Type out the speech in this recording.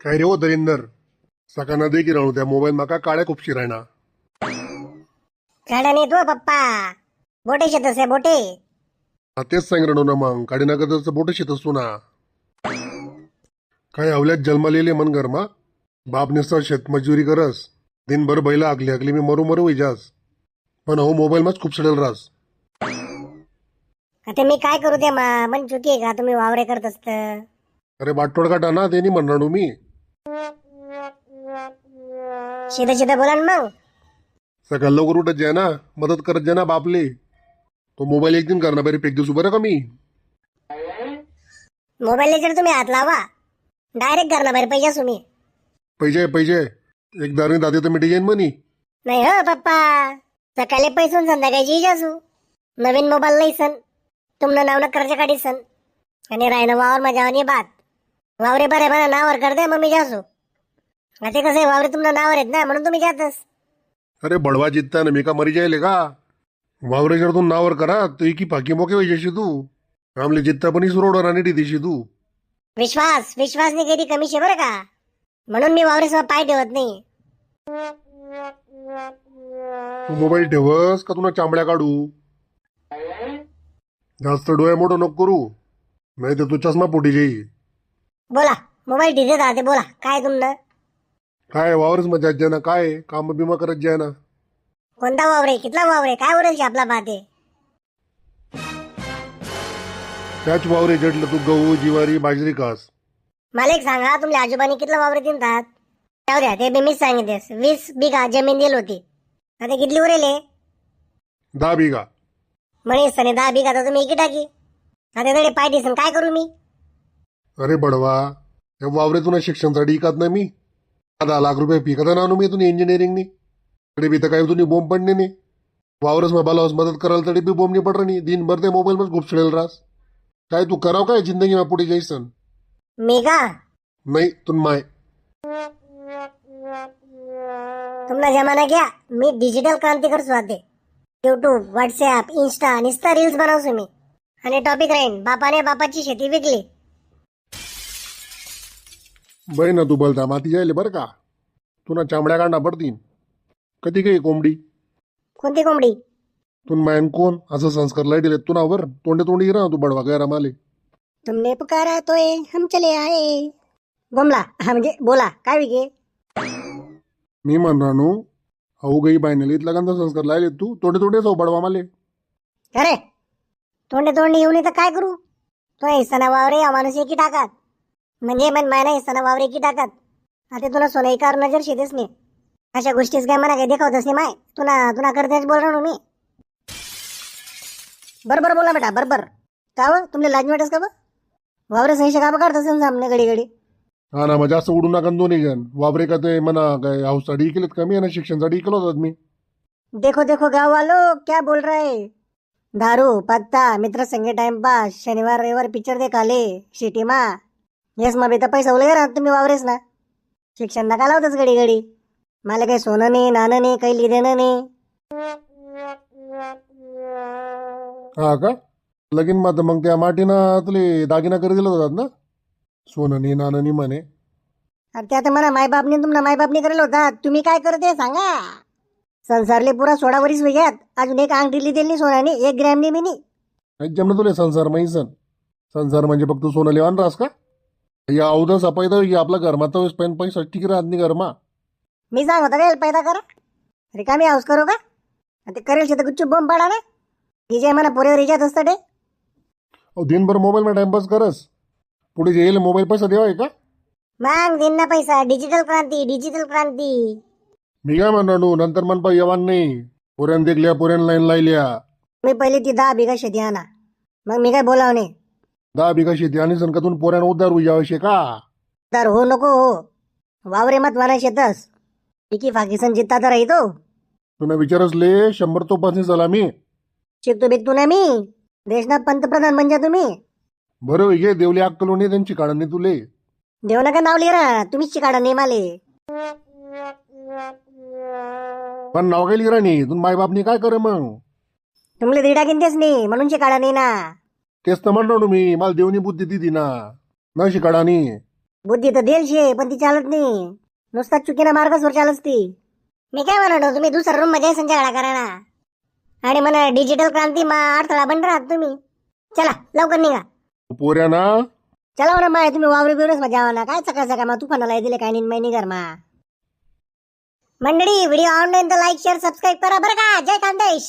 काय रे हो दरिंदर. सकाळना दे की राहू त्या मोबाईल माका काळ्या खुपशी राहणार काढा नाही तो पप्पा. बोटे शेतस आहे बोटे. हा तेच सांग राहू ना मग. काडी नका बोट शेत असतो ना. काय अवल्यात जन्मलेले मन गरमा बाप निसता शेतमजुरी करस. दिनभर बैला आगली आगली मी मरू मरू इजास पण हो मोबाईल माच खूप सडेल रास. आता मी काय करू ते मा? मन चुकी आहे का? तुम्ही वावरे करत असत. अरे बाटोड काटा ना ते नाही म्हणणार मी. शिदा शिदा बोला ना मग. सकाळ लवकर उठत जाय ना. मदत करत जाय ना बापले. तो मोबाईल एक दिन करणार बरे. पेक दिवस बरं का मी? मोबाईल जर तुम्ही हात लावा. डायरेक्ट करणार बाहेर पैसे तुम्ही पैसे पैसे. एक दारी दाते तर मिठी जाईन म्हणी. नाही हो पप्पा. सकाळी पैसून संध्याकाळची जासू नवीन मोबाईल लई सन तुमनं नाव न कर्ज काढी सन आणि राहिनं वावर माझ्या आणि बात. वावरे बरे बरं नावर करते मग मी जासू. आता कसं आहे वावरे तुमनं नावर आहेत ना म्हणून तुम्ही जातस अरे बडवा जित्ता ना मी का मरी जायले का? वावरे जर तू नावर करा तर एकी फाकी मोके वैजाशी तू. आमले जित्ता पण सुरोड आणि दिशी तू. विश्वास विश्वास नाही कधी कमी शे बरं का? म्हणून मी वावरेसह पाय ठेवत नाही. तू मोबाईल ठेवस का तुला चांबड्या काढू? जास्त डोळे मोठं नको करू. नाही तर तू चष्मा पोटी जाई बोला मोबाईल डिझे राहते बोला काय तुमनं काय वावरच मजा जाय ना काय काम बिमा करत जाय ना. कोणता वावरे कितला वावरे काय उरेल आपला पाहते? त्याच वावरे जडलं तू गहू जिवारी बाजरी कास मला एक सांगा तुमच्या आजोबानी कितला वावरे जाऊ द्या ते बी मीच सांगितलेस. वीस बिघा जमीन दिली होती. आता कितली उरेले दहा बिघा. म्हणेस आणि दहा बिघा तर तुम्ही इकी टाकी. आता तरी पाय दिसन काय करू मी? अरे बडवा या वावरे तुला शिक्षणासाठी इकत ना मी. दहा लाख रुपये पिकत ना मी तुम्ही इंजिनिअरिंगनी तरी बी तर काही तुम्ही बोंब पडणे नाही. वावरच मग बालावस मदत कराल तरी बी बोंब नाही पडणार नाही. दिनभर ते मोबाईल मध्ये खूप सडेल रास. काय तू कराव काय जिंदगी मा पुढे जायसन मी का नाही तुम माय. तुमना जमाना घ्या. मी डिजिटल क्रांती करतो आते युट्यूब व्हॉट्सअप इन्स्टा निस्ता रील्स बनवतो मी. आणि टॉपिक राहीन. बापाने बापाची शेती विकली. बय ना तू बोलता माती जायले बरं का? तुला चांबड्या काढणं पडतीन कधी काही कोंबडी? कोणती कोंबडी? तुन मायन कोण? असं संस्कार लाई दिले तुला वर तोंडे तोंडी राह तू बडवा गैरा माले तुमने पुकारा तो हम चले आए. बोमला हा म्हणजे बोला काय विके मी म्हणणार नो अहो गई बायनेले इथला गंधा संस्कार लायले तू. तोंडे तोंडे जाऊ बडवा माले. अरे तोंडे तोंडे येऊन तर काय करू? तो हिस्साना वावरे या माणूस एकी टाकात म्हणजे मन मायना हिस्साना वावरे एकी टाकात आता तुला सोनं एकावर नजर शेतेस नाही अशा गोष्टीच काय मला काही देखावतच नाही माय. तुला तुला करतेच बोल ना मी. बरोबर बोला बेटा बरोबर. का व? तुमले लाज वाटस का वावरे सही का काढत असेल सामने घडी घडी. हा ना मग जास्त उडू नका न दोन्ही जण. वावरे का ते म्हणा काय हाऊससाठी केलेत कमी आहे ना शिक्षणासाठी केलं होतात मी. देखो देखो गाँव वालों क्या बोल रहे दारू पत्ता मित्र संगे टाइम पास शनिवार रविवार पिक्चर देखाले सिटी मा. येस मग तर पैसा उलगे राहत तुम्ही वावरेस ना. शिक्षण नका लावतच घडी घडी मला काही सोनं नाही नाणं नाही काही लिहिणं नाही. हा का? लगीन मात मग त्या माटीनं तुले दागिना करी दिला होतात ना? सोनं नाही नाणं नाही म्हणे. अरे ते आता म्हणा मायबापने तुमना मायबापने करेल होता. तुम्ही काय करते सांगा. संसारले पुरा सोळा वरीस वेगळ्यात अजून एक अंगठी लिहिली सोनाने एक ग्रॅमने मी नाही. नाही जमलं तुले संसार माही सण संसार म्हणजे फक्त सोनं लेवान रास का? या अवधं सपाई तर आपला घरमा तर पेन पैसा टिक राहत नाही घरमा। मी सांग होता काय पैदा करा। रिकामी हाऊस करू का? आणि ते करेल शेत गुच्चूप बॉम्ब पाडा ना विजय म्हणा पोरेवर रिजात असतं ते। अहो दिनभर मोबाईल मध्ये टाइमपास करस. पुढे येईल मोबाईल पैसा देवाय का मग देईन ना पैसा. डिजिटल क्रांती डिजिटल क्रांती. मी काय म्हणणार नु, नंतर मनपा येवान नाही. पोऱ्यान देखल्या पोऱ्यान लाईन लायल्या. मी पहिली ती दहा बिघा शेती आणा. मग मी काय बोलाव नाही? दहा बिघा शेती आणि संकतून पोऱ्यान उद्धार उजावशे का? तर हो नको हो. वावरे मत वाना शेतस पिकी फाकीसन जित्ता तर राहतो तुला विचारस ले शंभर तो पाचनी झाला मी. शिकतो बिकतो ना मी. देशना पंतप्रधान म्हणजे तुम्ही. बरं घे देवली अक्कल नाही त्यांची काढण नाही तुले. देऊ नका नाव लिहा तुम्हीच शिकाडा नाही माले. पण नाव काय लिहिरा नाही तुम्ही मायबापनी काय करे मग? तुमले दीडा किंतेच नाही म्हणून शिकाडा नाही ना तेच तर म्हणणार मी मला देवनी बुद्धी दिली ना. न शिकाडा नाही बुद्धी तर देल शे पण ती चालत नाही. नुसता चुकीना मार्गसवर चालच ती. मी काय म्हणतो तुम्ही दुसऱ्या रूममध्ये संध्याकाळ करा ना. आणि म्हणा डिजिटल क्रांती मा अडथळा बन राहत तुम्ही. चला लवकर निघा. पोऱ्या ना. चला म्हणा माय तुम्ही वावरे बिवरेच मा जावा ना. काय सकाळ सकाळ मा तुफानाला दिले काय नाही महिनी घर मा. मंडळी व्हिडिओ आवडले तर लाईक शेअर सबस्क्राईब करा बरं का. जय खानदेश